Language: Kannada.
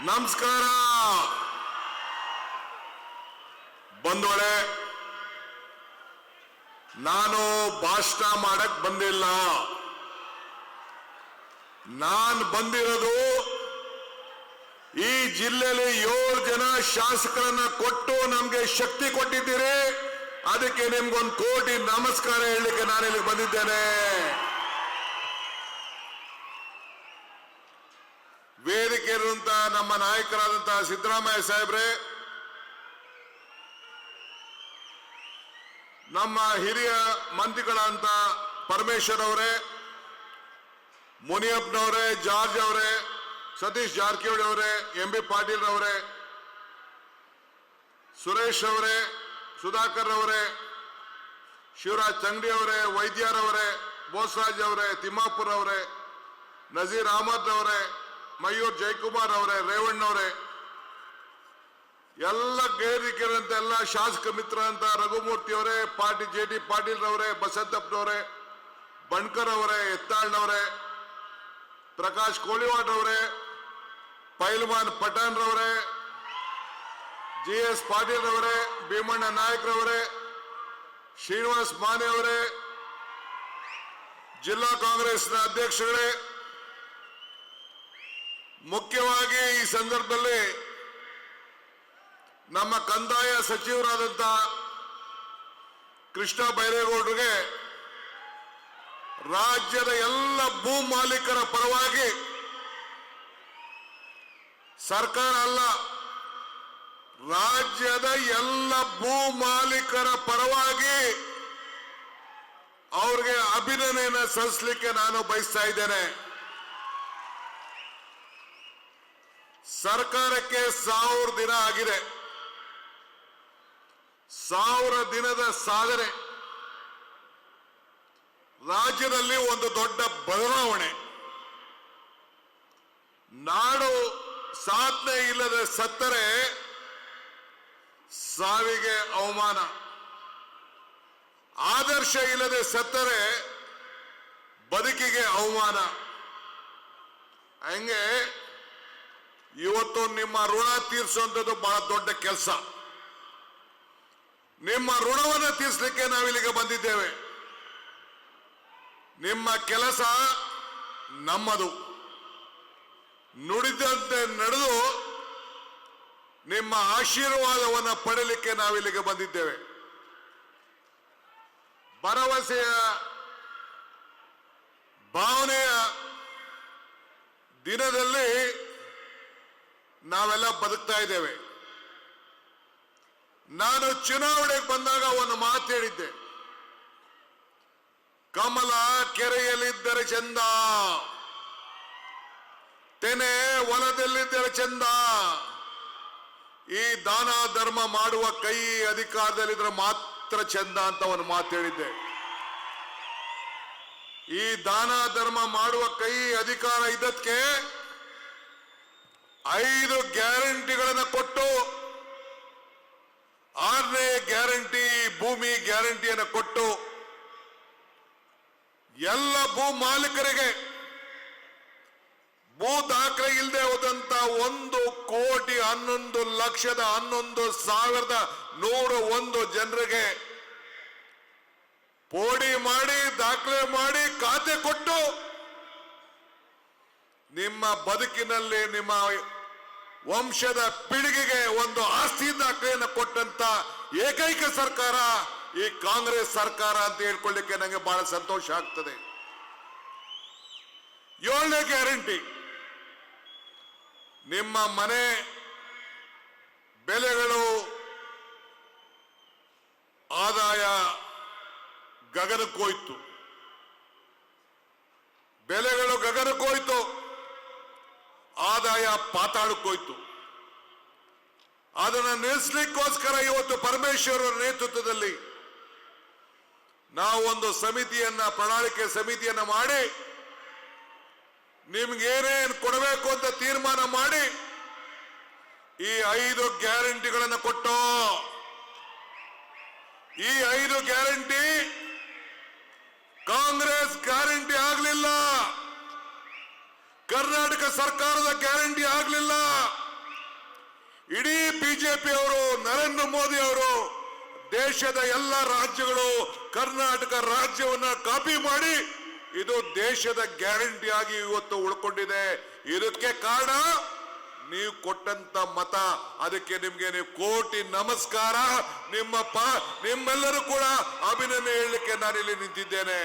ನಮಸ್ಕಾರ. ಬಂದೋಳೆ ನಾನು ಭಾಷಣ ಮಾಡಕ್ ಬಂದಿಲ್ಲ. ನಾನು ಬಂದಿರೋದು ಈ ಜಿಲ್ಲೆಯಲ್ಲಿ ಏಳು ಜನ ಶಾಸಕರನ್ನ ಕೊಟ್ಟು ನಮ್ಗೆ ಶಕ್ತಿ ಕೊಟ್ಟಿದ್ದೀರಿ. ಅದಕ್ಕೆ ನಿಮ್ಗೊಂದು ಕೋಟಿ ನಮಸ್ಕಾರ ಹೇಳಲಿಕ್ಕೆ ನಾನು ಇಲ್ಲಿ ಬಂದಿದ್ದೇನೆ. ವೇದಿಕೆ ಇರುವಂತಹ ನಮ್ಮ ನಾಯಕರಾದಂತಹ ಸಿದ್ದರಾಮಯ್ಯ ಸಾಹೇಬ್ರೆ, ನಮ್ಮ ಹಿರಿಯ ಮಂತ್ರಿಗಳಂತ ಪರಮೇಶ್ವರ್ ಅವರೇ, ಮುನಿಯಪ್ಪನವರೇ, ಜಾರ್ಜ್ ಅವರೇ, ಸತೀಶ್ ಜಾರಕಿಹೊಳಿ ಅವರೇ, ಎಂ ಬಿ ಪಾಟೀಲ್ ಅವರೇ, ಸುರೇಶ್ ಅವರೇ, ಸುಧಾಕರ್ ಅವರೇ, ಶಿವರಾಜ್ ಚಂಗಡಿ ಅವರೇ ವೈದ್ಯರವರೇ ಬೋಸರಾಜ್ ಅವರೇ, ತಿಮ್ಮಾಪುರ್ ಅವರೇ, ನಜೀರ್ ಅಹಮದ್ ಅವರೇ ಮಯೂರ್ ಜಯಕುಮಾರ್ ಅವರೇ ರೇವಣ್ಣವರೇ ಎಲ್ಲ ಗೈರಿಕರಂತ ಎಲ್ಲ ಶಾಸಕ ಮಿತ್ರ ಅಂತ ರಘುಮೂರ್ತಿ ಅವರೇ, ಪಾಟೀಲ್, ಜೆ ಡಿ ಪಾಟೀಲ್ ರವರೇ ಬಸಂತಪ್ಪನವರೇ, ಬಣ್ಕರ್ ಅವರೇ, ಎತ್ತಾಳ್ನವರೇ, ಪ್ರಕಾಶ್ ಕೋಳಿವಾಡ್ ಅವರೇ, ಪೈಲ್ವಾನ್ ಪಠಾಣ್ ರವರೇ, ಜಿ ಎಸ್ ಪಾಟೀಲ್ ರವರೇ, ಭೀಮಣ್ಣ ನಾಯಕ್ ರವರೇ, ಶ್ರೀನಿವಾಸ್ ಮಾನೆ ಅವರೇ, ಜಿಲ್ಲಾ ಕಾಂಗ್ರೆಸ್ನ ಅಧ್ಯಕ್ಷರೇ ಮುಖ್ಯವಾಗಿ ಈ ಸಂದರ್ಭದಲ್ಲಿ ನಮ್ಮ ಕಂದಾಯ ಸಚಿವರಾದಂಥ ಕೃಷ್ಣ ಬೈರೇಗೌಡರಿಗೆ ರಾಜ್ಯದ ಎಲ್ಲ ಭೂ ಮಾಲೀಕರ ಪರವಾಗಿ ಸರ್ಕಾರ ಅಲ್ಲ, ರಾಜ್ಯದ ಎಲ್ಲ ಭೂ ಮಾಲೀಕರ ಪರವಾಗಿ ಅವ್ರಿಗೆ ಅಭಿನಂದನೆಯನ್ನು ಸಲ್ಲಿಸಲಿಕ್ಕೆ ನಾನು ಬಯಸ್ತಾ ಇದ್ದೇನೆ. ಸರ್ಕಾರಕ್ಕೆ ಸಾವಿರ ದಿನ ಆಗಿದೆ. ಸಾವಿರ ದಿನದ ಸಾಧನೆ ರಾಜ್ಯದಲ್ಲಿ ಒಂದು ದೊಡ್ಡ ಬದಲಾವಣೆ. ನಾಡು ಸಾಧನೆ ಇಲ್ಲದೆ ಸತ್ತರೆ ಸಾವಿಗೆ ಅವಮಾನ. ಆದರ್ಶ ಇಲ್ಲದೆ ಸತ್ತರೆ ಬದುಕಿಗೆ ಅವಮಾನ. ಹಂಗೆ ಇವತ್ತು ನಿಮ್ಮ ಋಣ ತೀರಿಸುವಂಥದ್ದು ಬಹಳ ದೊಡ್ಡ ಕೆಲಸ. ನಿಮ್ಮ ಋಣವನ್ನು ತೀರಿಸಲಿಕ್ಕೆ ನಾವಿಲ್ಲಿಗೆ ಬಂದಿದ್ದೇವೆ. ನಿಮ್ಮ ಕೆಲಸ ನಮ್ಮದು. ನುಡಿದಂತೆ ನಡೆದು ನಿಮ್ಮ ಆಶೀರ್ವಾದವನ್ನು ಪಡೆಯಲಿಕ್ಕೆ ನಾವಿಲ್ಲಿಗೆ ಬಂದಿದ್ದೇವೆ. ಭರವಸೆಯ, ಭಾವನೆಯ ದಿನದಲ್ಲಿ ನಾವೆಲ್ಲ ಬದುಕ್ತಾ ಇದ್ದೇವೆ. ನಾನು ಚುನಾವಣೆಗೆ ಬಂದಾಗ ಒಂದು ಮಾತು ಹೇಳಿದ್ದೆ. ಕಮಲ ಕೆರೆಯಲ್ಲಿದ್ದರೆ ಚಂದ. ತೆನೆ ಹೊಲದಲ್ಲಿದ್ದರೆ ಚಂದ. ಈ ದಾನ ಧರ್ಮ ಮಾಡುವ ಕೈ ಅಧಿಕಾರದಲ್ಲಿದ್ರೆ ಮಾತ್ರ ಚಂದ ಅಂತ ಒಂದು ಮಾತು ಹೇಳಿದ್ದೆ. ಈ ದಾನ ಧರ್ಮ ಮಾಡುವ ಕೈ ಅಧಿಕಾರ ಇದ್ದಕ್ಕೆ ಐದು ಗ್ಯಾರಂಟಿಗಳನ್ನು ಕೊಟ್ಟು ಆರನೇ ಗ್ಯಾರಂಟಿ ಭೂಮಿ ಗ್ಯಾರಂಟಿಯನ್ನು ಕೊಟ್ಟು ಎಲ್ಲ ಭೂ ಮಾಲೀಕರಿಗೆ ಭೂ ದಾಖಲೆ ಇಲ್ಲದೆ ಹೋದಂತ ಒಂದು ಕೋಟಿ ಹನ್ನೊಂದು ಲಕ್ಷದ ಹನ್ನೊಂದು ಸಾವಿರದ ನೂರ ಒಂದು ಜನರಿಗೆ ಪೋಡಿ ಮಾಡಿ, ದಾಖಲೆ ಮಾಡಿ, ಖಾತೆ ಕೊಟ್ಟು ನಿಮ್ಮ ಬದುಕಿನಲ್ಲಿ ನಿಮ್ಮ ವಂಶದ ಪೀಳಿಗೆಗೆ ಒಂದು ಆಸ್ತಿ ದಾಖಲೆಯನ್ನು ಕೊಟ್ಟಂತ ಏಕೈಕ ಸರ್ಕಾರ ಈ ಕಾಂಗ್ರೆಸ್ ಸರ್ಕಾರ ಅಂತ ಹೇಳ್ಕೊಳ್ಳಿಕ್ಕೆ ನನಗೆ ಬಹಳ ಸಂತೋಷ ಆಗ್ತದೆ. ಏಳನೇ ಗ್ಯಾರಂಟಿ. ನಿಮ್ಮ ಮನೆ ಬೆಲೆಗಳು ಆದಾಯ ಗಗನಕ್ಕೋಯ್ತು ಬೆಲೆಗಳು ಗಗನಕ್ಕೋಯ್ತು ಆದಾಯ ಪಾತಾಳಕ್ಕೋಯ್ತು ಅದನ್ನು ನಿಲ್ಲಿಸ್ಲಿಕ್ಕೋಸ್ಕರ ಇವತ್ತು ಪರಮೇಶ್ವರ ನೇತೃತ್ವದಲ್ಲಿ ನಾವು ಒಂದು ಸಮಿತಿಯನ್ನ, ಪ್ರಣಾಳಿಕೆ ಸಮಿತಿಯನ್ನ ಮಾಡಿ ನಿಮ್ಗೇನೇನು ಕೊಡಬೇಕು ಅಂತ ತೀರ್ಮಾನ ಮಾಡಿ, ಈ ಐದು ಗ್ಯಾರಂಟಿಗಳನ್ನು ಕೊಟ್ಟು, ಈ ಐದು ಗ್ಯಾರಂಟಿ ಕಾಂಗ್ರೆಸ್ ಗ್ಯಾರಂಟಿ ಆಗಲಿಲ್ಲ, ಕರ್ನಾಟಕ ಸರ್ಕಾರದ ಗ್ಯಾರಂಟಿ ಆಗಲಿಲ್ಲ, ಇಡೀ ಬಿಜೆಪಿ ಅವರು, ನರೇಂದ್ರ ಮೋದಿ ಅವರು ದೇಶದ ಎಲ್ಲ ರಾಜ್ಯಗಳು ಕರ್ನಾಟಕ ರಾಜ್ಯವನ್ನ ಕಾಪಿ ಮಾಡಿ ಇದು ದೇಶದ ಗ್ಯಾರಂಟಿ ಆಗಿ ಇವತ್ತು ಉಳ್ಕೊಂಡಿದೆ. ಇದಕ್ಕೆ ಕಾರಣ ನೀವು ಕೊಟ್ಟಂತ ಮತ, ಅದಕ್ಕೆ ನಿಮ್ಗೆ ನೀವು ಕೋಟಿ ನಮಸ್ಕಾರ. ನಿಮ್ಮ ಪ, ನಿಮ್ಮೆಲ್ಲರೂ ಕೂಡ ಅಭಿನಂದನೆ ಹೇಳಲಿಕ್ಕೆ ನಾನಿಲ್ಲಿ ನಿಂತಿದ್ದೇನೆ.